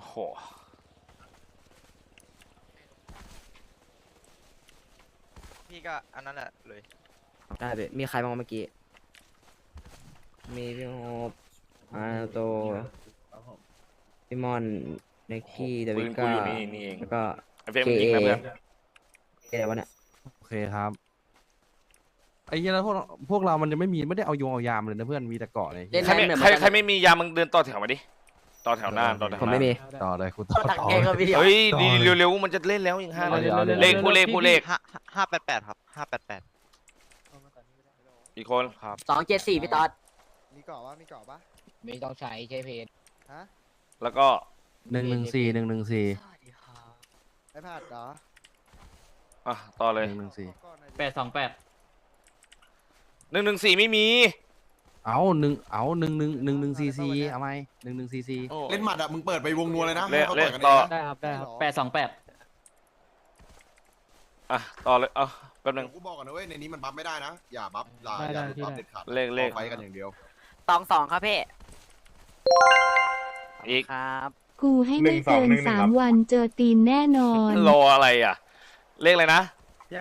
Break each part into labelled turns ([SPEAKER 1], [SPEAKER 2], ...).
[SPEAKER 1] อ้โห
[SPEAKER 2] พี่ก็อันนั้นแหละเลย
[SPEAKER 3] ได้พี่มีใครบ้างวะเมื่อกี้ มีพี่โฮปอาโตพี่มอนเน็กกี้เด
[SPEAKER 1] ปื
[SPEAKER 3] วิ
[SPEAKER 1] นกู
[SPEAKER 3] ก้า
[SPEAKER 1] อยู่นี่นี่เอง
[SPEAKER 3] แล้วก็
[SPEAKER 1] ไอเฟรมมึงยิงนะเพื่อน
[SPEAKER 3] เอะไรวะเนี่ย
[SPEAKER 4] โอเคครับไอ้เหี้ยแล้วพวกเราพวกเรามันจะไม่มีไม่ได้เอายงเอายามเลยนะเพื่อนมีแต่เกาะเลย
[SPEAKER 3] เล่น
[SPEAKER 1] ใคร
[SPEAKER 3] ได้
[SPEAKER 1] ไม่
[SPEAKER 3] เหมือน
[SPEAKER 1] ใคร
[SPEAKER 3] กัน
[SPEAKER 1] ใครไม่มียามึงเดินต่อแถวมาดิ ต่อแถวหน้าต่อแถวห
[SPEAKER 3] ผม
[SPEAKER 1] น้า
[SPEAKER 3] ไม่มี
[SPEAKER 4] ต่อเลยคุณต่อ
[SPEAKER 3] ตัก
[SPEAKER 4] ต่อ
[SPEAKER 3] เกงครับพี่เดียว
[SPEAKER 1] เฮ้ยดีเร็วๆมันจะเล่นแล้วอีกห้านาที
[SPEAKER 4] เอาเลย
[SPEAKER 1] เลขผู้เลขผู้เลข
[SPEAKER 2] ห้าห้าแปดแปดครับห้าแปดแปด
[SPEAKER 1] อีกคน
[SPEAKER 2] ครับ
[SPEAKER 3] สองเจ็ดสี่พี่ต๊อด
[SPEAKER 5] มีเกาะปะมีเกาะปะ
[SPEAKER 6] ไม่ต้องใช้ใช้เพจ
[SPEAKER 5] ฮะ
[SPEAKER 1] แล้วก็
[SPEAKER 4] หนึ่งหนึ่งสี่หนึ่งหนึ่งสี่
[SPEAKER 5] ไอพาดเหรอ
[SPEAKER 1] อะต่อเลย
[SPEAKER 4] หนึ่งหนึ่งสี่
[SPEAKER 5] ขอก่อนหน่อยดิ
[SPEAKER 6] แปดสองแปด
[SPEAKER 1] หนึ่งหนึ่งสี่ไม่มี
[SPEAKER 4] เอาหนึ่งเอาหนึ่งหนึ่งหนึ่งหนึ่งสี่สี่เอาไหมหนึ่งหนึ่งสี่สี่
[SPEAKER 1] โอ้
[SPEAKER 7] เล่นหมัดอะมึงเปิดไปวงนัวเลยนะ
[SPEAKER 1] เล่น
[SPEAKER 7] ให้เขา
[SPEAKER 1] เล่น
[SPEAKER 7] ต่อยกัน
[SPEAKER 1] ต่อ
[SPEAKER 7] เองนะ
[SPEAKER 6] ได้ครับได้ครับแปดสองแปด
[SPEAKER 1] อะต่อเลยเอาแป๊บหนึง
[SPEAKER 7] เดี๋ยวกูบอกก่อนนะเว้ยในนี้มันบัฟไม่ได้นะอย่าบัฟอย่า
[SPEAKER 6] ได้
[SPEAKER 7] อย่า
[SPEAKER 6] ได้พี่
[SPEAKER 7] บัฟ
[SPEAKER 6] ได้
[SPEAKER 7] เด็ดขาด
[SPEAKER 1] เลขเลข
[SPEAKER 7] อาไฟกันอย่างเดียว
[SPEAKER 3] สองสองครับพี่
[SPEAKER 1] อีก
[SPEAKER 3] ครับ
[SPEAKER 8] กูให้ไม่เกินสามวันเจอตีนแน่นอน
[SPEAKER 1] รออะไรอะ เลขอะไรนะ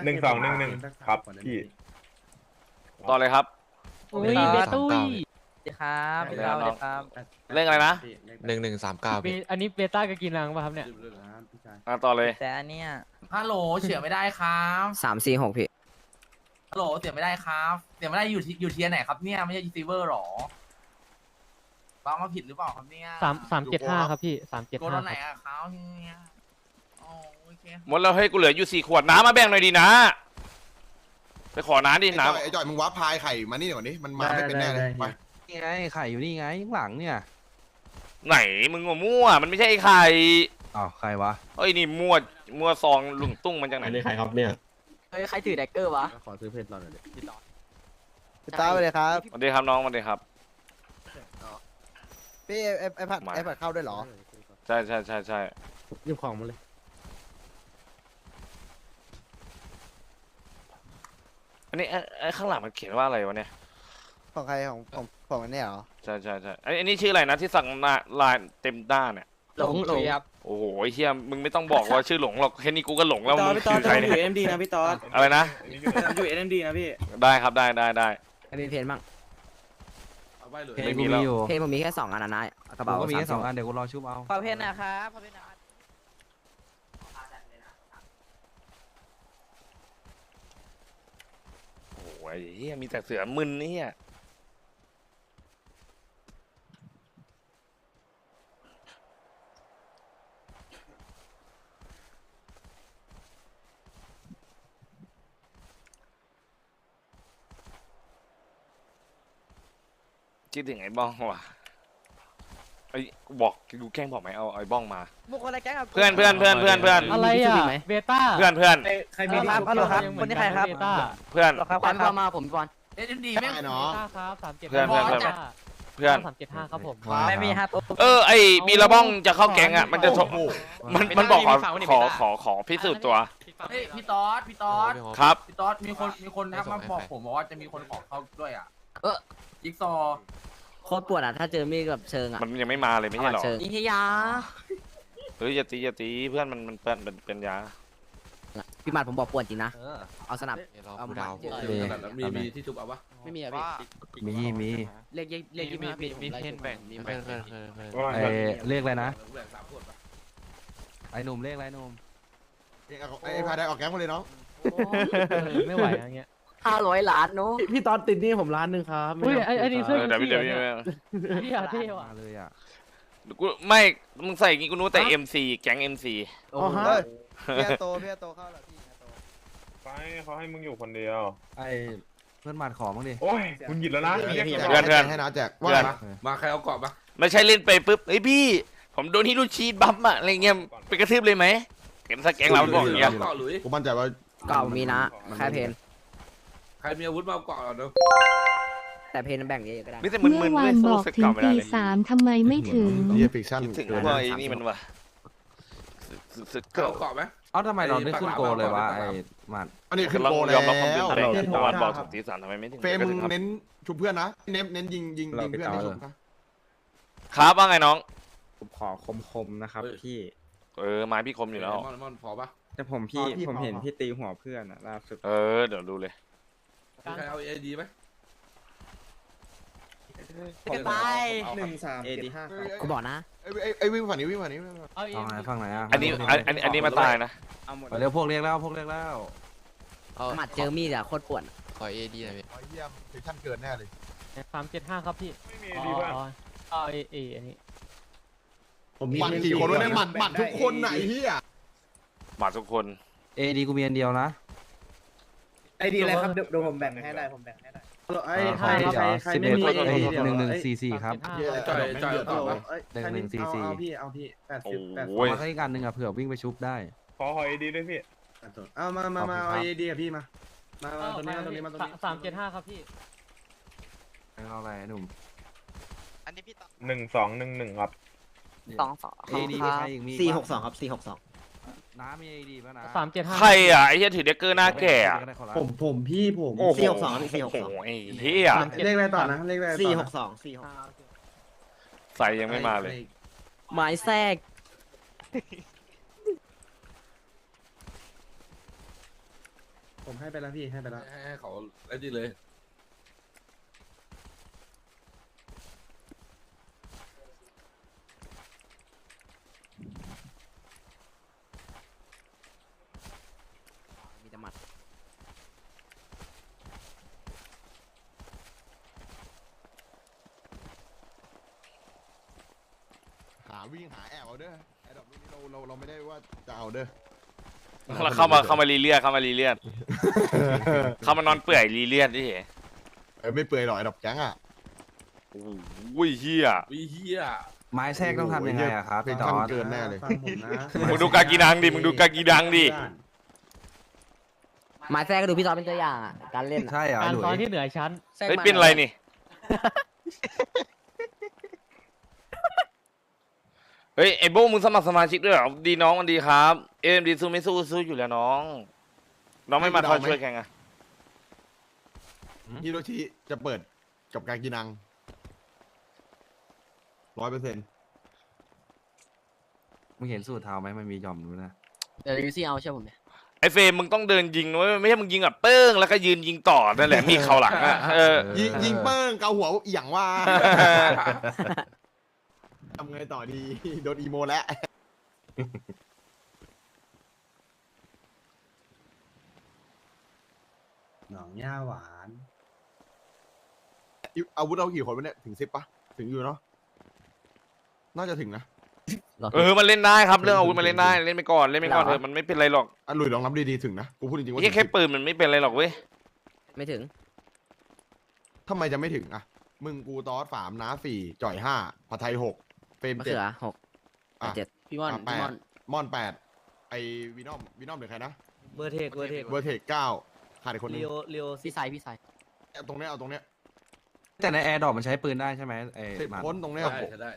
[SPEAKER 9] หนึ่งสองหนึ่งหนึ่งครับพี่
[SPEAKER 1] ต่อเลยครับ
[SPEAKER 6] อุ้ยเบตุ้ย
[SPEAKER 3] ครับ
[SPEAKER 1] พี่ต๊อดสวัสดีครับเลขอะไรนะ
[SPEAKER 9] หนึ่งหนึ่งสามเก้า
[SPEAKER 6] มีอันนี้เบต้ากับกินนังป่ะครับเนี่ย
[SPEAKER 1] อะต่อเลย
[SPEAKER 3] แต่อันเนี้ย
[SPEAKER 10] ฮัลโหลเสียไม่ได้ครับ
[SPEAKER 3] สามสี่หกพี่
[SPEAKER 10] ฮัลโหลเสียไม่ได้ครับเสียไม่ได้อยู่ที่อยู่เทียร์ไหนครับเนี่ยไม่ใช่ยูซีเวอร์หรอฟังมาผิดหรือเปล่าครับเนี่ย
[SPEAKER 6] สามสามเจ็ดห้าครับพี่สามเจ็ด
[SPEAKER 10] โกน
[SPEAKER 6] ห้า
[SPEAKER 10] แล้วไหน
[SPEAKER 6] ครับ
[SPEAKER 10] อะครับเนี่ยอ๋อโอเค
[SPEAKER 1] หมดแล้วเฮ้ยกูเหลืออยู่สี่ขวดน้ำมาแบ่งหน่อยดีนะ ไปขอน้ำดิ
[SPEAKER 7] ไอ้
[SPEAKER 1] น้
[SPEAKER 7] จอยไอ้จอยมึงวับพายไข่มานี่ก่อนดิมันมาไม่เป็นแน่เลยไป
[SPEAKER 4] นี่ไงไข่อยู่นี่ไงข้างหลังเนี่ยำ
[SPEAKER 1] ไหนมึงมั่ว มันไม่ใช่ไอ้ไข่
[SPEAKER 4] อ้าวใครวะ
[SPEAKER 1] เอ้ยนี่มั่วมั่วซองลุงตุ้งมันจากไหน
[SPEAKER 9] อันนี้ใครครับเนี่ย
[SPEAKER 3] เฮ้ยใครถือแดกเกอร์วะ
[SPEAKER 4] ขอซื้อเพชรเราหน่อยดิ
[SPEAKER 5] พี่ต้าไปเลยครับ
[SPEAKER 1] สวัสดีครับน้องสวัสดีครับ
[SPEAKER 5] พี่ไอไอ้ไอพัด
[SPEAKER 1] มา
[SPEAKER 5] ไอพัดเข้าด้วยเหรอ
[SPEAKER 1] ใช่ใช่ใช่ใช่
[SPEAKER 4] ยิบของมาเลย
[SPEAKER 1] อันนี้ไอ้ไอ้ข้างหลังมันเขียนว่าอะไรวะเนี่ย
[SPEAKER 5] ของใครของของของอันเนี้ยเหรอ
[SPEAKER 1] ใช่ใช่ใช่ไอ้อันนี้ชื่ออะไรนะที่สั่งหน้าลายเต็มหน้าเนี่ย
[SPEAKER 3] หลงหลง
[SPEAKER 6] ครับ
[SPEAKER 1] โอ้โหไอ้เฮียมึงไม่ต้องบอกว่าชื่อหลงหรอกแค่นี้กูก็หลงแล้วมึงคือใครเนี่ย
[SPEAKER 10] เอ็มดีนะพี่ตอด
[SPEAKER 1] อะไรนะ
[SPEAKER 10] อยู่เอ็มดีนะพี่
[SPEAKER 1] ได้ครับได้ได้ได้
[SPEAKER 3] ใครมีเพนบ้าง
[SPEAKER 4] เพล
[SPEAKER 1] ไม่
[SPEAKER 4] ง
[SPEAKER 1] มี
[SPEAKER 4] กู
[SPEAKER 1] แล้ว
[SPEAKER 4] มีอยู่
[SPEAKER 3] เพนผมมีแค่สองอันนะนายกระ
[SPEAKER 4] กู
[SPEAKER 3] เป๋า
[SPEAKER 4] ก็มีแค่สองา
[SPEAKER 3] ม
[SPEAKER 4] อันเดี๋ยวกูรอชุบเอา
[SPEAKER 3] ขอเพนนะครับขอเพนนะ
[SPEAKER 1] ไอ้เฮียมีแต่เสือมึนนี่เฮียคิดถึงไอ้บ้องว่ะ ไอ้กูบอกกูแกล้งบอกไหมเอาไอ้บ้องมา
[SPEAKER 3] บุคคลอะไรแก๊งครับ
[SPEAKER 1] เพื่อนเพื่อนเพื่อนเพื่อนเพื่อน
[SPEAKER 6] อะไร
[SPEAKER 3] มีที่
[SPEAKER 6] อะ
[SPEAKER 3] ชุบอีกไหม
[SPEAKER 6] เบต้า
[SPEAKER 1] เพื่อนเพื่อน
[SPEAKER 10] ใครมี
[SPEAKER 3] ครับฮัลโหลครับ คนนี้ใครครับ
[SPEAKER 6] เบต้า
[SPEAKER 1] เพื่อน
[SPEAKER 3] ครับความเข้ามาผมพี่บอล
[SPEAKER 10] เอ็มดีไม่
[SPEAKER 7] ได้
[SPEAKER 6] เบ
[SPEAKER 7] เนาะ
[SPEAKER 6] ต้าครับสามเจ็ด
[SPEAKER 1] เพื่อนเพื่อนเพื่อนเพื่อน
[SPEAKER 6] สามเจ็ดห้าครับผม
[SPEAKER 3] ไม่มีห้าตุ๊ก
[SPEAKER 1] เออไอ้บีละบ้องจะเข้าแก๊งอะมันจะส่ง
[SPEAKER 7] โอ้โห
[SPEAKER 1] มันมันบอกขอขอขอขอพิสูจน์ตัว
[SPEAKER 10] เฮ้ยพี่ตอดพี่ตอด
[SPEAKER 1] ครับ
[SPEAKER 10] พี่ตอดมีคนมีคนทักมาบอกผมบอกว่าจะมีคนขอเข้าด้วยอะ
[SPEAKER 3] เออ
[SPEAKER 10] จิ๊กซอว์
[SPEAKER 3] โคตรปวดอะถ้าเจอมีดแบบเชิงอะ
[SPEAKER 1] มันยังไม่มาเลยไม่ใช่หรอ
[SPEAKER 3] เชิงยิงยา
[SPEAKER 1] เฮ้ยอย่าตีอย่าตีเพื่อนมันมันเป็นเป็นเป็นยา
[SPEAKER 3] พี่หมัดผมบอกปวดจริงนะ เอาสนับ
[SPEAKER 9] รอ
[SPEAKER 3] เอา
[SPEAKER 9] กู
[SPEAKER 3] มา
[SPEAKER 9] ดาว
[SPEAKER 3] เยอะ
[SPEAKER 4] มี
[SPEAKER 10] มีมีที่จุบเอาปะ
[SPEAKER 3] ไม่มีอะพี่
[SPEAKER 4] มีมี
[SPEAKER 3] เรียกเรียกเรียกยี่สิบห้าปีผมไล่ชุบ
[SPEAKER 9] เคยเคยเคยเคย
[SPEAKER 4] ไอ้เลขอะไรนะ
[SPEAKER 10] แบ่งสามขวดปะ
[SPEAKER 4] ไอ้หนุ่มเลขอะไรหนุ่ม
[SPEAKER 7] ไอ้ไอ้พายได้ออกแก๊งมาเลยน้อง
[SPEAKER 6] ไม่ไหวอย่างเงี้ย
[SPEAKER 3] ห้าร้อยล้านเนาะ
[SPEAKER 4] พี่ตอนติดนี่ผมล้านหนึ่งครับ
[SPEAKER 6] อุ้ยไอ้ไอ้นี่
[SPEAKER 1] เอ
[SPEAKER 6] เสื้อ
[SPEAKER 1] อเดี๋ยวพี่เดี๋ยวพี่
[SPEAKER 6] พี่อาเท่ว่ะ
[SPEAKER 4] มาเลยอะ
[SPEAKER 1] กูไม่ มึงใส่อย่างงี้กูรู้แต่ MC แก๊ง MC
[SPEAKER 3] โอ้
[SPEAKER 4] อ๋อ
[SPEAKER 3] โห
[SPEAKER 4] ฮะ
[SPEAKER 5] เฮ้ยพี่อาโตพี่อาโตเข้าแล้วพี่อาโต
[SPEAKER 9] ไปเขาให้มึงอยู่คนเดียว
[SPEAKER 4] ไอ้เพื่อนหมัดขอบ้างดิ
[SPEAKER 9] โอ้ยคุณหยิบแล้วนะ
[SPEAKER 7] พี่
[SPEAKER 9] เรียก
[SPEAKER 7] พี่
[SPEAKER 9] กลับ
[SPEAKER 1] เพื่อนเพื่อน
[SPEAKER 7] ให้นะแจกว่า
[SPEAKER 1] เพื่อน
[SPEAKER 7] ไงนะ
[SPEAKER 10] มาใครเอาเกาะปะ
[SPEAKER 1] ไม่ใช่เล่นไปปุ๊บเฮ้ยพี่ ผมโดนฮิโรชิบัมอะอะไรเงี้ยไปกระทืบเลยไหมเห็นสักแก๊งเราบอกอย่างเงี้ย
[SPEAKER 10] เกาะหลุย
[SPEAKER 7] กูมั่นใจว่า
[SPEAKER 3] เก่ามีนะแค่เพน
[SPEAKER 10] ใครมีอาวุธมาเอาเกาะเนาะ
[SPEAKER 3] แต่เพนแบ่งเยอะๆก็ได้
[SPEAKER 1] ไม่แต่มึน
[SPEAKER 8] เมื่
[SPEAKER 1] มึ
[SPEAKER 8] อนวา
[SPEAKER 1] ด้วย
[SPEAKER 8] นบ
[SPEAKER 1] สู้
[SPEAKER 8] อก
[SPEAKER 1] สึก
[SPEAKER 8] ถึง
[SPEAKER 1] เก่าไม่ได้
[SPEAKER 8] ตี
[SPEAKER 1] เลย
[SPEAKER 8] สามทำไมไม่ถึง
[SPEAKER 7] เฮียฟิกชั่น
[SPEAKER 1] คิดถึงว่าไอ้นี่มันว่ะสึกสึก
[SPEAKER 10] เกา
[SPEAKER 1] เก่า
[SPEAKER 10] เกาะไหม
[SPEAKER 4] เอ้าทำไมเราไม่ขึ้นโกเลยวะไอ้หมัด
[SPEAKER 7] อันนี้ขึ้น
[SPEAKER 1] เรา
[SPEAKER 7] โก
[SPEAKER 1] ย
[SPEAKER 7] แล้
[SPEAKER 1] อมรับความเปลี่ยน
[SPEAKER 7] ว
[SPEAKER 1] แปลงแต่ว่าบอกถึงตีสามทำไมไม่ถึง
[SPEAKER 7] เฟรมมึง
[SPEAKER 1] ครับ
[SPEAKER 7] เน้นชุบเพื่อนนะ เน้นเน้นยิงยิงยิงเพื่อนให้ชุบนะ
[SPEAKER 1] ครับว่าไงน้อง
[SPEAKER 3] ผมขอคมๆนะครับพี่
[SPEAKER 1] เออไม้พี่คมอยู่แล้ว
[SPEAKER 9] มอนมอนพอปะ
[SPEAKER 3] แต่ผมพี่ผมเห็นพี่ตีหัวเพื่อนอะล่าสุด
[SPEAKER 1] เออ เดี๋ยวดูเลย
[SPEAKER 9] มีใครเอาเอดีไหม
[SPEAKER 3] กระต่าย
[SPEAKER 9] หนึ่งสาม
[SPEAKER 3] เอดีห้า
[SPEAKER 7] เอ้ย
[SPEAKER 3] กูบอกนะ
[SPEAKER 7] เอ้ยเอ้ยเอ้ยวิ่งฝั่งนี้วิ่งฝั่งนี้
[SPEAKER 6] เอาเอ
[SPEAKER 4] เอาไหนฟังไหนอะ
[SPEAKER 1] อันนี้อันอันอันนี้มาตายนะ
[SPEAKER 3] เอาหมด
[SPEAKER 4] ไปเร็วพวกเรียกแล้วพวกเรียกแล้ว
[SPEAKER 3] หมัดเจอมีดอะโคตรปวด
[SPEAKER 9] ขอเอดีหน่อยพี่
[SPEAKER 7] อ๋อเยี่ยมเซชั่นเกินแน่เลย
[SPEAKER 6] สามเจ็ดห้าครับพี่
[SPEAKER 9] ไม่มี
[SPEAKER 6] อ๋อ
[SPEAKER 9] ดีป่ะ
[SPEAKER 6] อ๋อเอาเอเออันนี้
[SPEAKER 7] หมัดกี่คนวะเนี่ยหมัดหมัดทุกคนไหนเฮีย
[SPEAKER 1] มาทุกคน
[SPEAKER 4] เอดีกูมีอันเดียวนะ
[SPEAKER 6] ไอดีอะไรครับ
[SPEAKER 5] เดี๋ยวผมแบ่งให้ได้ผมแบ่งให้ได้
[SPEAKER 4] ไอ้ใครใครใครไม่มีหนึ่งหนึ่งสี่สี่ครับ
[SPEAKER 9] จ่อยจ่อยต่อปะ
[SPEAKER 4] หนึ่งหนึ่งสี่สี่
[SPEAKER 1] โอ้ย
[SPEAKER 4] มาให้อีกอันหนึ่งอะเผื่อวิ่งไปชุบได้
[SPEAKER 9] ขอขอเอดีด้วยพี่
[SPEAKER 4] เอามามามาเอา AED
[SPEAKER 6] ตรงนี้ตรงนี้มาตรงนี้สามเจ็ดห้าครับพี่
[SPEAKER 4] เอาอะไรหนุ่ม
[SPEAKER 2] อันนี้พี่ต่อ
[SPEAKER 9] หนึ่งสองหนึ่งหนึ่งครับ
[SPEAKER 3] สองสอง
[SPEAKER 4] เอดีใครอีกมี
[SPEAKER 5] สี่หกสองครับสี่หกสอง
[SPEAKER 4] น้ามีเอดีป่ะนะ
[SPEAKER 6] สามเจ็ดห้า
[SPEAKER 1] ใครอะไอ้เหี้ยถือเด็กเกอร์หน้าแก่อะ
[SPEAKER 4] ผม
[SPEAKER 5] ผมพี่ผม
[SPEAKER 1] โอ้โห
[SPEAKER 5] สี่หกสองสี่หกสอง
[SPEAKER 1] โอ้โไอ้เหี้ย
[SPEAKER 5] เลขอะไรต่อนะเลขอะไรสี่หกสองสี่หก
[SPEAKER 1] ใส่ยังไม่มาเลย
[SPEAKER 3] ไม้แทรก
[SPEAKER 5] ผมให้ไปแล้วพี่ให้ไปแล้ว
[SPEAKER 9] ให้เขาไอ้ดีเลย
[SPEAKER 3] มีแต่หมัด
[SPEAKER 7] หา วิ่งหาแอบเอาเด้อไอ้ดอกลูกนี้เราเราเราไม่ได้ว่าจะเอาเด้อ
[SPEAKER 1] แล้วเข้ามาเข้ามารีเลียดเข้ามารีเลียดเข้ามานอนเปื่อยรีเลียดที่เห็น
[SPEAKER 7] เอ้ยไม่เปื่อยหรอกไอ้ดอกแก๊งอะ
[SPEAKER 1] โอ้ยเหี้ย
[SPEAKER 9] วิเฮีย
[SPEAKER 4] ไม้แทรกต้องทำยังไงอะครับ
[SPEAKER 7] เป็น
[SPEAKER 4] พี่ตอ
[SPEAKER 7] ขั้น
[SPEAKER 4] น
[SPEAKER 7] เกินแน่เลย
[SPEAKER 5] ฟังผมนะ
[SPEAKER 1] มึงดูกากีดังดิมึงดูกากีดังดิ
[SPEAKER 3] ไม้แทรกก็ดูพี่ซอเป็นตัวอย่างอะการเล่นอะ
[SPEAKER 4] ใช่เหรอ
[SPEAKER 6] การ
[SPEAKER 4] หลุย
[SPEAKER 6] ซ้อนที่เหนือชั้น
[SPEAKER 3] แทรก
[SPEAKER 1] เฮ้ย
[SPEAKER 3] มา
[SPEAKER 1] เป็นไรนี่ เฮ้ยไอ้โบมึงสมัครสมาชิกด้วยเหรอดีน้องมันดีครับเอ็มดีสู้ไม่สู้สู้อยู่แล้วน้อง น้องไม่มาคอยช่วยแข่งอะ
[SPEAKER 7] ฮิโรชิจะเปิดกับการกินังร้อยเปอร์เซ็นต์
[SPEAKER 4] มึงเห็นสูตรเท้าไหมมันมีหย่อมด้วยนะ
[SPEAKER 3] เดี๋ยวยูซี่เอาเชื่อผมเนี่ย
[SPEAKER 1] ไอ้เฟรมมึงต้องเดินยิงนะเว้ยไม่ใช่มึงยิงแบบเปิ้งแล้วก็ยืนยิงต่อนั่นแหละมีเขาหลังอะเออ
[SPEAKER 7] ยิงยิงเปิ้งเกาหัวอหย่างว่าทำ ไงต่อดี โดนอีโมแล้ว
[SPEAKER 5] หนองย่าหวาน
[SPEAKER 7] อาวุธเรากี่คนวะเนี่ย ถึงสิบปะถึงอยู่เนาะน่าจะถึงนะ
[SPEAKER 1] เออมันเล่นได้ครับเรื่องอาวุธมันเล่นได้เล่นไปก่อนเล่นไปก่อนเถอะมันไม่เป็นไรหรอก
[SPEAKER 7] อะหลุยลองนับดีๆถึงนะกูพูดจริงๆว่า
[SPEAKER 1] ไอ้แค่ปืนมันไม่เป็นไรหรอกเว้ย
[SPEAKER 3] ไม่ถึง
[SPEAKER 7] ทำไมจะไม่ถึงอะ มึงกูตอสสามน้าสี่จ่อยห้าผัดไทยหก เฟรม
[SPEAKER 3] มะ
[SPEAKER 7] เจ็ด
[SPEAKER 3] เขือหก
[SPEAKER 7] อะ
[SPEAKER 3] เจ็ดพี่ม่อน
[SPEAKER 7] อะแป
[SPEAKER 3] พี่
[SPEAKER 7] ด
[SPEAKER 3] ม่อน
[SPEAKER 7] มอนแปดไอวีนอมวีนอมหรือใครนะ
[SPEAKER 5] เบอร์เทคเบอร์เทค
[SPEAKER 7] เวอร์เทคเก้าขาดอีกคนนึง
[SPEAKER 5] เรียวเรียว
[SPEAKER 3] พี่ไซพี่ไซ
[SPEAKER 7] เอาตรงเนี้ยเอาตรงเนี้ย
[SPEAKER 4] แต่ในแอร์ดรอปมันใช้ปืนได้ใช่ไหมไอ้
[SPEAKER 7] สิบ
[SPEAKER 4] หมัน
[SPEAKER 7] คนตรงเนี้ย
[SPEAKER 9] ได้ได้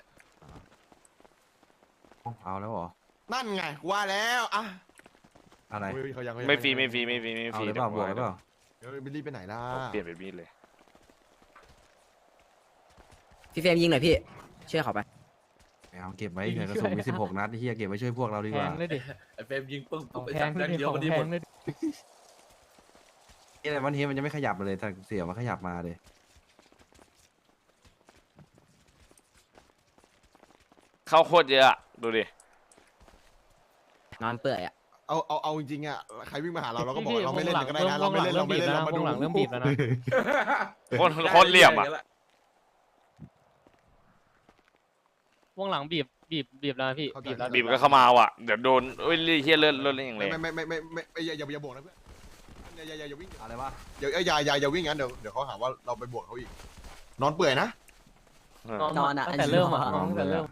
[SPEAKER 4] เอาแล้วเหรอ
[SPEAKER 7] นั่นไงกูว่าแล้วอะ
[SPEAKER 4] อะไร
[SPEAKER 7] เฮ้ยเขายังเขายัง
[SPEAKER 1] ไม่ฟรีไม่ฟรีไม่ฟรีไม่
[SPEAKER 4] เอา
[SPEAKER 1] ฟรี
[SPEAKER 4] หรือเปล่าบวกหรือเปล่า
[SPEAKER 7] เดี๋ยวบิลลี่ไปไหนล่ะ
[SPEAKER 1] เปลี่ยนเป็นมีดเลย
[SPEAKER 3] พี่เฟรมยิงหน่อยพี่ช่วยเขาไป
[SPEAKER 4] ไม่เอาเก็บไว้เผื่อกระสุนมีสิบหกนัดไอ้เฮียเก็บไว้ช่วยพวกเราดี
[SPEAKER 6] แพ
[SPEAKER 4] กว่า
[SPEAKER 6] งเลยดิ
[SPEAKER 9] ไอ้เฟรมยิงปึ้ง
[SPEAKER 6] ของ
[SPEAKER 9] ไป
[SPEAKER 6] แพ
[SPEAKER 9] จั
[SPEAKER 6] ง
[SPEAKER 9] บ
[SPEAKER 6] เล
[SPEAKER 9] แด
[SPEAKER 6] ย
[SPEAKER 9] ง
[SPEAKER 6] ดิ
[SPEAKER 9] เดียว
[SPEAKER 6] ขอ
[SPEAKER 9] มั
[SPEAKER 6] ง
[SPEAKER 9] นดี
[SPEAKER 6] แพ
[SPEAKER 9] หม
[SPEAKER 6] ง
[SPEAKER 9] ด
[SPEAKER 6] เลยดิ
[SPEAKER 4] นี่แหละวันนี้มันยังไม่ขยับมาเลยแต่เสียมันขยับมาเลย
[SPEAKER 1] เข้าโคตรเยอะอะดูดิ
[SPEAKER 3] นอนเปื่อยอะ
[SPEAKER 7] เอาเอาเอาจริงๆอะใครวิ่งมาหาเราเราก็บอก
[SPEAKER 6] พี่
[SPEAKER 7] ว่าเราไม่เล่น
[SPEAKER 6] วงห
[SPEAKER 7] ก็ได้นะเราไม่เล่นเราไม่เล่นเรามา
[SPEAKER 6] ว
[SPEAKER 7] ดู
[SPEAKER 6] งหลังเริ่มบีบแล้วนะ
[SPEAKER 1] โคตรโคตรเหลี่ยมอะ
[SPEAKER 6] วงหลังบีบบีบบีบแล้วนะพี่บีบแล้ว
[SPEAKER 1] บีบก็เข้ามาว่ะเดี๋ยวโดนเอ้ยเฮียเลื่อนเลื่อนเล่นอย่างไร
[SPEAKER 7] ไม่ไม่ไม่ไม่ไม่ไม่อย่าอย่าอย่าบวกนะเพื่อนอย่าอย่าอย่าอย่าวิ่ง
[SPEAKER 4] อะไรวะ
[SPEAKER 7] อย่าอย่าอย่าอย่าอย่าวิ่งงั้นเดี๋ยวเดี๋ยวเขาหาว่าเราไปบวกเขาอีก นอนเปื่อยนะ
[SPEAKER 3] นอนอะ
[SPEAKER 6] ตั้งแต่เริ่มอะตั้งแต่เริ่ม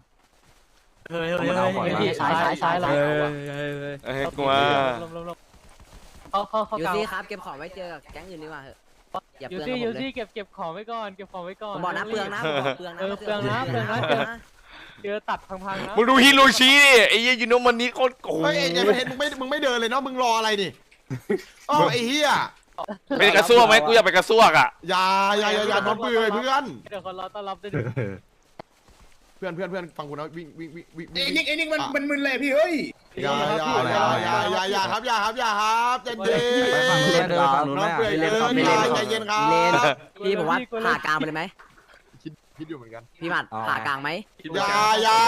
[SPEAKER 3] เฮ้ย
[SPEAKER 4] มันเอาก่อน
[SPEAKER 6] เฮ้ย
[SPEAKER 4] นะ
[SPEAKER 6] พี่ซ้ายซ้ายซ้ายเรา
[SPEAKER 1] เอ้ยกูว่า
[SPEAKER 6] ลมลมลมเข้าเข้าเข้า
[SPEAKER 3] ยู
[SPEAKER 6] กลาง
[SPEAKER 3] ซี่ครับเก็บของไว้เจอกับแก๊งอื่นดีกว่าเหอะอย่า
[SPEAKER 6] ยู
[SPEAKER 3] เปลือง
[SPEAKER 6] ซี่
[SPEAKER 3] กับผ
[SPEAKER 6] ยู
[SPEAKER 3] มเลย
[SPEAKER 6] ซี่เก็บเก็บของไว้ก่อนเก็บของไว้ก่อน
[SPEAKER 3] ผมบอกนะเปลืองนะผมบอกเปลืองนะ
[SPEAKER 6] เออเปลืองนะเปลืองนะเปลืองนะ เจอตัดพังๆนะ
[SPEAKER 1] มึงดูฮิโรชิดิไอ้เหี้ยยูโนมันนี้โคตรโอ้โห
[SPEAKER 7] เฮ้ยเอ็นยังไม่เห็นมึงไม่มึงไม่เดินเลยเนาะมึงรออะไรนี่อ๋อไอ้เหี้ย
[SPEAKER 1] เป็นกระซวกไหมกูอยากไปนกระซวกอะ
[SPEAKER 7] อย่าอย่าอย่าอย่านอนเปื่อยเพื่อน
[SPEAKER 6] เดี๋ยวคนรอต้อนรับด้วยดิ
[SPEAKER 7] เพื่อนเพื่อนเพื่อนฟังกูนะวิ่งวิ่งวิ่งวิ่ง
[SPEAKER 5] ไอ้
[SPEAKER 7] วิ่ง
[SPEAKER 5] นิกไอ้นิกมัน
[SPEAKER 7] อะ
[SPEAKER 5] มันมึนเลยพี่เฮ้ย
[SPEAKER 7] อย่าอย่าอย่าอย่าอย่าอย่าครับอย่าครับอย่าครับใจเย็น
[SPEAKER 4] ไปฝั่งนู้นได้เดินฝั่งนู้น
[SPEAKER 7] น้
[SPEAKER 4] ไหม
[SPEAKER 7] องเปื่อย
[SPEAKER 3] ไม่
[SPEAKER 7] เกิ
[SPEAKER 3] เล่นครับ
[SPEAKER 7] น
[SPEAKER 3] ไม่เล่นครับ
[SPEAKER 7] ใจเย็นครับ
[SPEAKER 3] เลนพี่ผมว่าผ่ากลางไปเลยไหม
[SPEAKER 7] คิดคิดอยู่เหมือนกัน
[SPEAKER 3] พี่หมัดผ่ากลางไหม
[SPEAKER 7] อย่าอย่า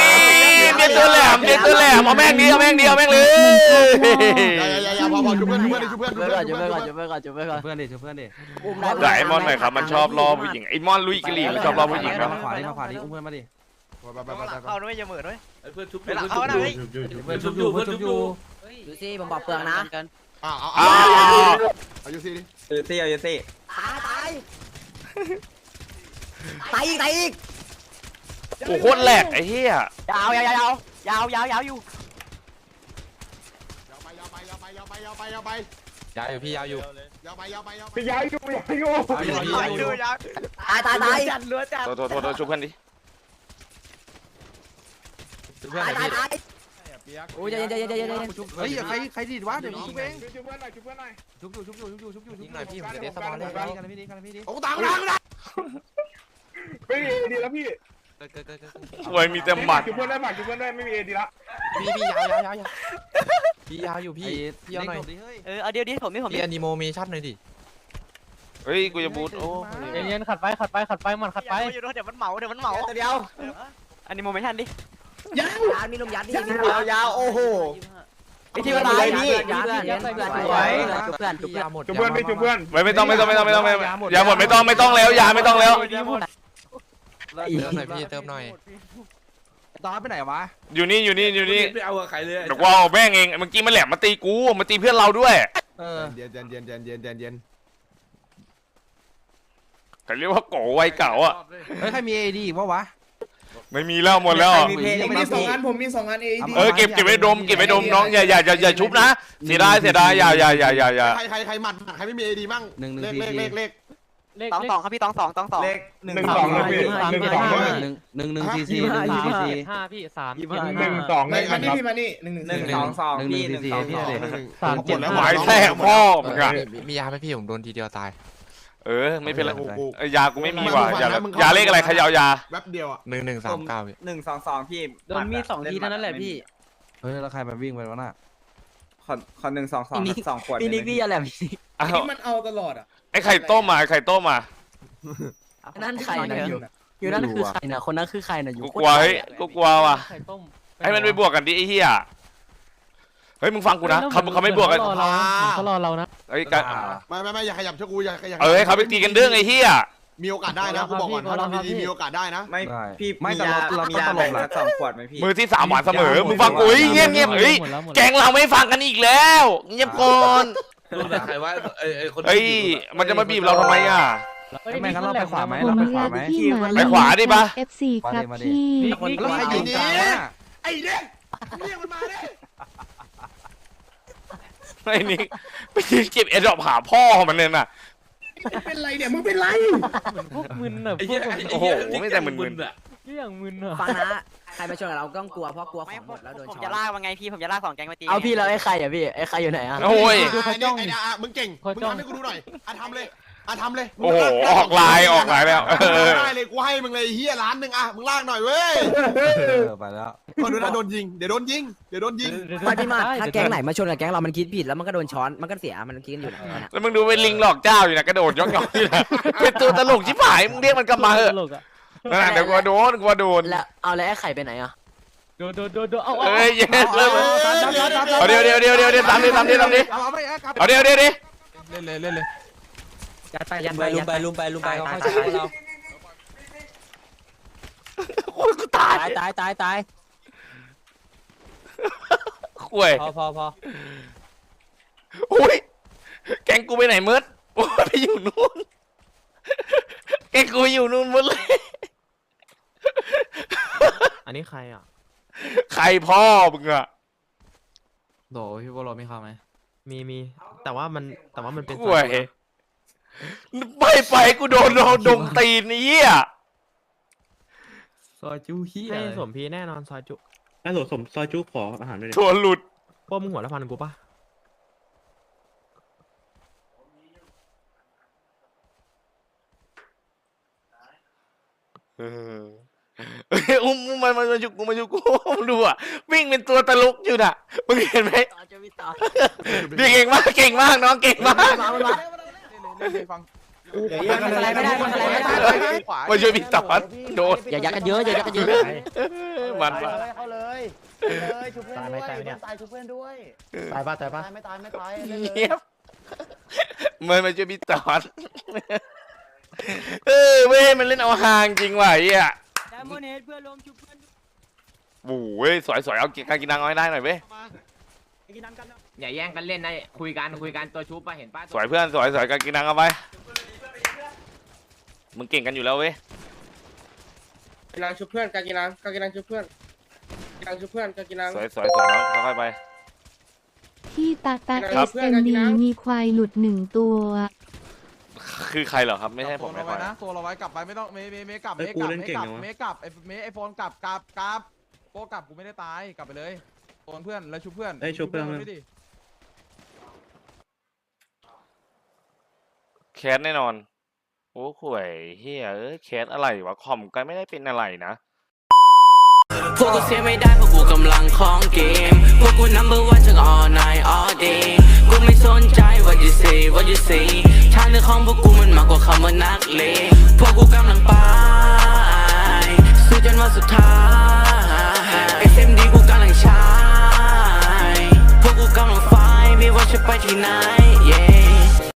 [SPEAKER 1] นี่เด็ดตัวแหลมเด็ดตัวแหลมเอาแม่งดีเอาแม่งดีเอาแม่งเลย
[SPEAKER 7] อย่าอย่าอย่าอย่าพอพอช่วยเพื่อนช่วยเพื่อนดิช่วยเพื่อน
[SPEAKER 3] จุ๊บ
[SPEAKER 7] ช่วย
[SPEAKER 3] เพื่
[SPEAKER 7] เพื่
[SPEAKER 3] อ
[SPEAKER 7] อนน
[SPEAKER 3] จุ๊
[SPEAKER 7] ช่วย
[SPEAKER 3] บ
[SPEAKER 7] เพื่
[SPEAKER 3] เพื่
[SPEAKER 7] อ
[SPEAKER 3] อนนก่อนจุ๊บเพื่อนก่อน
[SPEAKER 4] เพื่อนดิช่วยเพื่อนดิ
[SPEAKER 3] อุ้มได้
[SPEAKER 1] แต่ไอ้มอนหน่อยครับมันชอบล่อผู้หญิงไอ้มอนลุยกะหรี่มันชอบล่อผู้หญิง
[SPEAKER 4] มา
[SPEAKER 1] นะ
[SPEAKER 4] ขวาดิมาขวาดิอุ้มเพื่อนมาดิ
[SPEAKER 7] ไปไปไปไปไป
[SPEAKER 2] เอาด้วยอย่าเหม่อด้วย
[SPEAKER 9] ไอ้เพื่อนชุบ
[SPEAKER 2] เวลาเอานะเฮ้ย
[SPEAKER 4] เพื่อนชุบอยู่เพื่อนชุบอยู่
[SPEAKER 3] ดูสิผมบอกเปลืองนะ
[SPEAKER 7] อ่าเอา
[SPEAKER 1] อ้า
[SPEAKER 7] เอา
[SPEAKER 1] ว
[SPEAKER 7] อายุสิดิ
[SPEAKER 5] ยูซี่เอายูซี่
[SPEAKER 3] ตายตาย ตายอีกตายอีก
[SPEAKER 1] โอ้โหโคตรแหลกไอ้เหี้ย
[SPEAKER 3] ยาวยาวยาวยาวยาวยาวอยู่
[SPEAKER 7] ยาวไปยาวไปยาวไปยาวไปยาวไปยาวไป
[SPEAKER 4] ยาวอยู่พี่ยาวอยู่
[SPEAKER 7] ยาวไปยาวไปยาวไป
[SPEAKER 5] ย้ายอยู่ย้ายอยู่
[SPEAKER 3] ตายตายตาย
[SPEAKER 2] จัดเลือจัด
[SPEAKER 1] โทษโทษโทษโทษช่วยเพื่อนดิ
[SPEAKER 4] ชุบเพื่อน
[SPEAKER 3] ตาย
[SPEAKER 4] หน่
[SPEAKER 3] ตา
[SPEAKER 4] อยย
[SPEAKER 3] ตายโอ้ยใจเย็นใจเย็นใจเย็นใจเย็น
[SPEAKER 4] พี่ชุบเฮ้ยใครใครดีดวะเดี๋ยวชุบเอง
[SPEAKER 5] ช่วยเพื่อนหน่อยช่วยเพื่อนหน่อย
[SPEAKER 4] ชุบอยู่ชุบอยู่ชุบอยู่ชุบอยู่ชุบอยู่
[SPEAKER 5] ยิงหน่อยพี่ผมจะได้สมองเลย
[SPEAKER 4] กันกันพี่ดิกันพี่ดิ
[SPEAKER 7] โอ้ตามกูตามกูตาม
[SPEAKER 5] ไม่มีเอดีแล้วพี่
[SPEAKER 1] โวยมีแต่หมัด
[SPEAKER 5] ช่วยเพื่อนได้หมัดช่วยเพื่อนได้ไม่มีเอดีละ
[SPEAKER 10] พี่พี่ยาวยาวยาวยาวพี่ยาวอยู่พี่
[SPEAKER 4] พี่เอาหน่อยดิเฮ้ย
[SPEAKER 2] เออเอาเดี๋ยวดิผมนี่ผม
[SPEAKER 10] พี่อนิโมมีชัดหน่อยดิ
[SPEAKER 1] เฮ้ยกูจะบูทโอ้
[SPEAKER 6] เย็นๆขัดไปขัดไปขัดไปมันขัดไป
[SPEAKER 2] อยู่ด้วยเดี๋ยวมันเหมาเดี๋ยวมันเหมา
[SPEAKER 3] ตัวเดียว
[SPEAKER 2] อันนี้โมไม่ทันดิ
[SPEAKER 3] ยานมีลมยัดดิ
[SPEAKER 5] ยาวยาวโอ้โห
[SPEAKER 3] ไอ้ที่ว่าตายพี่เพื่อนเพื่อนเพื่อนเพื่อนเพื่อน
[SPEAKER 10] พี่ยาหมด
[SPEAKER 5] ช่วยเพื่อนพี่ช่วยเพื่อน
[SPEAKER 1] ไม่ไม่ต้องไม่ต้องไม่ต้องไม่ต้องไม่ต้องอย่าหมดไม่ต้องไม่ต้องแล้วอย่าไม่ต้องแล้ว
[SPEAKER 10] เติมหน่อยพี่เติมหน่อย
[SPEAKER 4] ตอนไปไหนวะ
[SPEAKER 1] อยู่นี่อยู่นี่อยู่นี่
[SPEAKER 9] ไม่เอากับใครเลย
[SPEAKER 1] เดี๋ยวกูเอาแม่งเองเมื่อกี้มันแหลมมาตีกูมาตีเพื่อนเราด้วย
[SPEAKER 4] เออ
[SPEAKER 7] เย็นเย็นเย็นเย็นเย็นเย็นเย็น
[SPEAKER 1] เขาเรียกว่าโกวัยเก่าอะ
[SPEAKER 4] เฮ้ยใครมีเอดีวะวะ
[SPEAKER 1] ไม่มีแล้วหมดแล้ว
[SPEAKER 5] ผมมีสองอันผมมีสองอันเอดี
[SPEAKER 1] เออเก็บเก็บไว้ดมเก็บไว้ดมน้องอย่าอย่าอย่าอย่าชุบนะเสียดายเสียดายอย่าอย่าอย่าอย่าอย่า
[SPEAKER 7] ใครใครใครหมัดใครไม่มีเอดีมั่งเลขเลขเลขเลข
[SPEAKER 6] เลข
[SPEAKER 2] ตองสองครับพี่ตองสองตองสอง
[SPEAKER 5] เลขหนึ่งสองนะพี่หนึ่งสอง
[SPEAKER 4] หนึ่งหนึ่งหนึ่งซีซีหนึ่งซีซี
[SPEAKER 6] ห้าพี่สาม
[SPEAKER 5] หนึ่งสองเลขอันนี้พี่มานี่หนึ่งหนึ่ง
[SPEAKER 4] หนึ่งสองสองหนึ่งหนึ่งซีซีพี่เด็ก
[SPEAKER 6] สามเจ็ด
[SPEAKER 1] หมายแท้พ่อมึงอะ
[SPEAKER 10] มียาไหมพี่ผมโดนทีเดียวตาย
[SPEAKER 1] เออไม่เป็นไร
[SPEAKER 7] กูกู
[SPEAKER 1] เอ้ยยากูไม่มีว่ะยาละยาเลขอะไรใครจะเอายา
[SPEAKER 7] แวบเดียวอะ
[SPEAKER 10] หนึ่งหนึ่งสามเก้าพี่
[SPEAKER 5] หนึ่งสองสองพี่
[SPEAKER 6] โดนมีดสองทีเท่านั้นแหละพี่
[SPEAKER 4] เฮ้ยแล้วใครมาวิ่งไปวะน่ะ
[SPEAKER 5] ขอขอหนึ่งสองสองสองขวด
[SPEAKER 3] พี่นิกพี่อะไรพี่นิก
[SPEAKER 1] อ้าว
[SPEAKER 5] นี่มันเอาตลอดอะ
[SPEAKER 1] ไอ้ไข่ต้มมาไอ้ไข่ต้มมา
[SPEAKER 3] นั่นใครนะอยู่อยู่นั่นคือใครนะคนนั้นคือใครนะอยู่
[SPEAKER 1] กูกลัวเฮ้ยกูกลัวว่ะ
[SPEAKER 6] ไข่ต้ม
[SPEAKER 1] ให้มันไปบวกกันดิไอ้เหี้ยเฮ้ยมึงฟังกูนะเขาเขาไม่บวกกัน
[SPEAKER 6] เขารอเราเขารอเรานะ
[SPEAKER 1] เฮ้ยกัน
[SPEAKER 7] ไม่ไม่ไม่อย่าขยับเชือกกูอย่าขยับ
[SPEAKER 1] เออให้เขาไปตีกันเรื่องไอ้เหี้ย
[SPEAKER 7] มีโอกาสได้นะกูบอกก่อนถ้าทำดีๆมีโอกาสได้นะ
[SPEAKER 5] ไม่
[SPEAKER 4] ได้
[SPEAKER 5] พี่
[SPEAKER 4] ไม่แต่เราเราต้องตลบแหละ
[SPEAKER 5] สองขวดไหมพี่
[SPEAKER 1] มือที่สามหวานเสมอ มึงฟังกูเฮ้ยเงียบเงียบเฮ้ย
[SPEAKER 6] หมดแล้วหมด
[SPEAKER 1] แก
[SPEAKER 6] แล้ว
[SPEAKER 1] งเราไม่ฟังกันอีกแล้วเงียบก่อน
[SPEAKER 9] ดูแต่ใครว่าไอ้ไอ้คน
[SPEAKER 1] เฮ้ยมันจะมาบีบเราทำไมอะ
[SPEAKER 4] ไม่งั้นเราไปขวาไหม
[SPEAKER 8] ผม
[SPEAKER 4] เราไป
[SPEAKER 8] เลื
[SPEAKER 4] ขวา
[SPEAKER 8] อก
[SPEAKER 4] ไหม
[SPEAKER 8] พี่หมา
[SPEAKER 1] ไปขวาดิปะ
[SPEAKER 8] เอฟซีครับ
[SPEAKER 4] มาดิ
[SPEAKER 8] พี่
[SPEAKER 4] คนแล้วใครอยู่กลางน่ะ
[SPEAKER 7] ไอ้เด็กเรียกมันมาดิ
[SPEAKER 1] ไอ้นี่ไปยืนเก็บเอ็ดดอกหาพ่อมันเนี่ยน่ะ
[SPEAKER 5] เป็นไรเนี่ยมึงเป็นไร
[SPEAKER 6] พวกมึนอะ
[SPEAKER 9] ไอ้
[SPEAKER 6] พว
[SPEAKER 9] เหี้
[SPEAKER 6] ก
[SPEAKER 9] ย
[SPEAKER 6] แบบ
[SPEAKER 9] ไอ้
[SPEAKER 1] โอ้โห
[SPEAKER 9] เหี้ย
[SPEAKER 1] ไม่แต่มึนๆ
[SPEAKER 9] อะ
[SPEAKER 6] เรื่องมึนอะ
[SPEAKER 3] ฟังนะ ใครมาชนกับเราก็ต้องกลัวเพราะกลัวข
[SPEAKER 2] ไม่
[SPEAKER 3] องหมดแล้วโดน
[SPEAKER 2] ผม
[SPEAKER 3] ช้อ
[SPEAKER 2] จะ
[SPEAKER 3] น
[SPEAKER 2] ลากว่าไงพี่ผมจะลากสองแก๊งมาตี
[SPEAKER 3] เอาพี่แล้วไอ้ใครอะพี่ไอ้ใครอยู่ไหนอะ
[SPEAKER 1] โอ้ย
[SPEAKER 7] ไอ้เด็กไอ้อะมึงเก่งมึงทำให้กูดูหน่อยอะทำเลย อะทำเลย
[SPEAKER 1] โอ้โหออกลายออกลายแล้วเออ
[SPEAKER 7] ได้เลยกูให้มึงเลยเฮียล้านหนึ่งอะมึงลากหน่อยเว้ย
[SPEAKER 4] เออไปแล้ว
[SPEAKER 7] ก่อนดูนะโดนยิงเดี๋ยวโดนยิงเดี๋ยวโดนยิง
[SPEAKER 3] ไม่พี่มาถ้าแก๊งไหนมาชนกับแก๊งเรามันคิดผิดแล้วมันก็โดนช้อนมันก็เสียมันคิดกันอยู่นะ
[SPEAKER 1] แล้วมึงดูเป็นลิงหลอกเจ้าอยู่นะกระโดดย่องๆอยู่นะเป็นตัวตลกชิบหายมึงเรียกมันกลับมาเถอะ
[SPEAKER 6] ตลกอะ
[SPEAKER 1] นั่นนะเดี๋ยวกูโดนกูโดน
[SPEAKER 3] แล้วเอาแล้วไอ้ไข่ไปไหนอะ
[SPEAKER 6] โดนโดนโดนโดนเอาเอา
[SPEAKER 1] เอ้ยเย็นเลย
[SPEAKER 7] เอา
[SPEAKER 1] เดี๋ยวเดี๋ยวเดี๋ยวเดี๋ยวเดี๋ยวตามดิตามดิตามดิ
[SPEAKER 4] เอาไปเอากลับ
[SPEAKER 1] เอาเดี๋ยวเดี๋ยวเดี๋ยว
[SPEAKER 10] เล่นเลยเล่นเลย
[SPEAKER 3] ยัดไปยัดไปลุมไปลุมไปลุมไปเขาเข้าใจเรา
[SPEAKER 1] โอ้ยกูตาย
[SPEAKER 3] ตายตายตายตาย
[SPEAKER 1] ข่วย
[SPEAKER 3] พอพอพอ
[SPEAKER 1] โอ้ยแกงกูไปไหนมืดโอ้ยไปอยู่นู่นแกงกูไปอยู่นู่นหมดเลย
[SPEAKER 6] อันนี้ใครอะ
[SPEAKER 1] ใครพ่อมึงอะ
[SPEAKER 10] โหพี่โบโลมีข้าวไหม
[SPEAKER 6] มีมีแต่ว่ามันแต่ว่ามันเป็น
[SPEAKER 1] ข่วย ไปไปกูโดนโดนดงตีนนี่อะ
[SPEAKER 4] ซอยจูเฮีย
[SPEAKER 6] ให้สมพีแน่นอนซอยจุ
[SPEAKER 5] น่าสมซอยจุขออาหารด้วย
[SPEAKER 1] ถั่วหลุด
[SPEAKER 6] พวกมึงหัวละพันกูปะ
[SPEAKER 1] เอออุ้มอุ้มมันมันมาชุกกูมาชุกกูดูอะวิ่งเป็นตัวตลกอยู่น่ะมึงเห็นไหม
[SPEAKER 2] ต่อจะมีต่อ
[SPEAKER 1] ดีเก่งมากเก่งมากน้องเก่งมาก
[SPEAKER 3] มั นอะไรไม่ได้มันอะไรไม่ได้
[SPEAKER 1] มาช่วยพี่ตอนโดน
[SPEAKER 3] อย่ายักกันเยอะอย่ายักกันเยอะ
[SPEAKER 1] มันว่ะ
[SPEAKER 5] เข้าเลยเลยชุบเพื่อนด้วยตายชุบเพื่อนด้วย
[SPEAKER 7] ตายป่ะตายป่ะ
[SPEAKER 5] ตายไม่ตายไม่ตาย
[SPEAKER 1] เงียบมันมาช่วยพี่ตอนเออไม่ให้มันเล่นเอาห่างจริงว่ะไอ้อะ
[SPEAKER 2] ไดมอนเฮดเพื่อนลมชุบเพื่อน
[SPEAKER 1] โอ้ยสวยสวยเอาการกินนางเอาให้ได้หน่อยเว้ย
[SPEAKER 3] อย่าแย่งกันเล่นนะคุยกันคุยกันตัวชุบป่ะเห็นป่ะ
[SPEAKER 1] สวยเพื่อนสวยสวยการกินนางเอาไปมึงเก่งกันอยู่แล้วเว้ย
[SPEAKER 5] กินนังชุบเพื่อนการกินนังการกินนังชุบเพื่อนกินนังชุบเพื่อนการกินนัง
[SPEAKER 1] สวยสวยสวยน้องค่อยๆไป
[SPEAKER 8] ที่ตาตา
[SPEAKER 5] ค
[SPEAKER 8] เอ
[SPEAKER 5] รับ
[SPEAKER 8] สเอ็มดีมีควายหลุดหนึ่งตัว
[SPEAKER 1] คือใครเหรอครับไม่ใช่ผม
[SPEAKER 4] โซ
[SPEAKER 1] ไม่
[SPEAKER 4] เรา
[SPEAKER 1] ค่อย
[SPEAKER 4] ไว้นะโซเราไว้กลับไปไม่ต้องเมย์เมย์เมย์กลับ
[SPEAKER 5] เอ้
[SPEAKER 4] เม
[SPEAKER 5] ย
[SPEAKER 4] ย์
[SPEAKER 5] กู
[SPEAKER 4] กลับ
[SPEAKER 5] เล่น
[SPEAKER 4] เมย์
[SPEAKER 5] เก่ง
[SPEAKER 4] กลับ
[SPEAKER 5] จังวะ
[SPEAKER 4] เมย์กลับไอ้เมย์ไอโฟนกลับกลับกลับโปกลับกูไม่ได้ตายกลับไปเลยโซนเพื่อนแล้วชุบเพื่อน
[SPEAKER 5] เอ้ยชุบเพื่อน
[SPEAKER 4] มัด้วยดิ
[SPEAKER 1] แคสแน่นอน โอ้ข่วยเฮียเอ้ยแคสอะไรวะคอมก็ไม่ได้เป็นอะไรนะ
[SPEAKER 11] พวกกูเสียไม่ได้เพราะกูกำลังของเกม พวกกู number one ทั้ง all night all day กูไม่สนใจ what you say what you say ทางเดินของพวกกูมันมากกว่าคำว่านักเลงพวกกูกำลังไปสู้จนวันสุดท้าย SMD กูกำลังใช้พวกกูกำลังไฟไม่ว่าจะไปที่ไหน